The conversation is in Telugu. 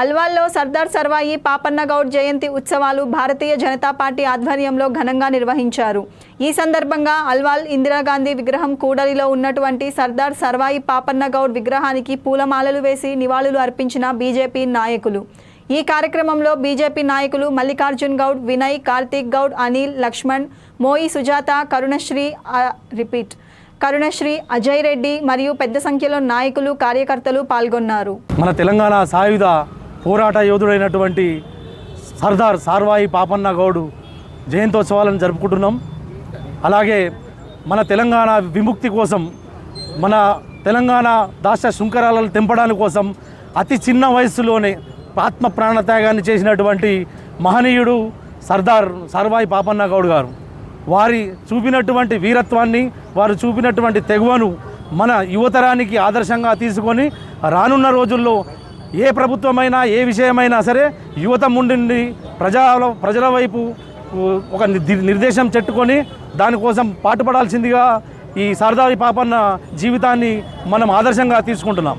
అల్వాల్లో సర్దార్ సర్వాయి పాపన్న గౌడ్ జయంతి ఉత్సవాలు భారతీయ జనతా పార్టీ ఆధ్వర్యంలో ఘనంగా నిర్వహించారు. ఈ సందర్భంగా అల్వాల్ ఇందిరాగాంధీ విగ్రహం కూడలిలో ఉన్నటువంటి సర్దార్ సర్వాయి పాపన్న గౌడ్ విగ్రహానికి పూలమాలలు వేసి నివాళులు అర్పించిన బీజేపీ నాయకులు. ఈ కార్యక్రమంలో బీజేపీ నాయకులు మల్లికార్జున్ గౌడ్ వినయ్ కార్తీక్ గౌడ్ అనిల్ లక్ష్మణ్ మోయి సుజాత కరుణశ్రీ రిపీట్ కరుణశ్రీ అజయ్ రెడ్డి మరియు పెద్ద సంఖ్యలో నాయకులు కార్యకర్తలు పాల్గొన్నారు. మన తెలంగాణ సాయుధ పోరాట యోధుడైనటువంటి సర్దార్ సార్వాయి పాపన్న గౌడు జయంతోత్సవాలను జరుపుకుంటున్నాం. అలాగే మన తెలంగాణ విముక్తి కోసం మన తెలంగాణ దాశ శృంఖరాలను తెంపడానికి కోసం అతి చిన్న వయస్సులోనే ఆత్మ ప్రాణత్యాగాన్ని చేసినటువంటి మహనీయుడు సర్దార్ సర్వాయి పాపన్న గౌడ్ గారు. వారి చూపినటువంటి వీరత్వాన్ని వారు చూపినటువంటి తెగువను మన యువతరానికి ఆదర్శంగా తీసుకొని రానున్న రోజుల్లో ఏ ప్రభుత్వమైనా ఏ విషయమైనా సరే యువత ముండి ప్రజల ప్రజల వైపు ఒక నిర్దేశం చెట్టుకొని దానికోసం పాటుపడాల్సిందిగా ఈ సర్దారి పాపన్న జీవితాన్ని మనం ఆదర్శంగా తీసుకుంటున్నాం.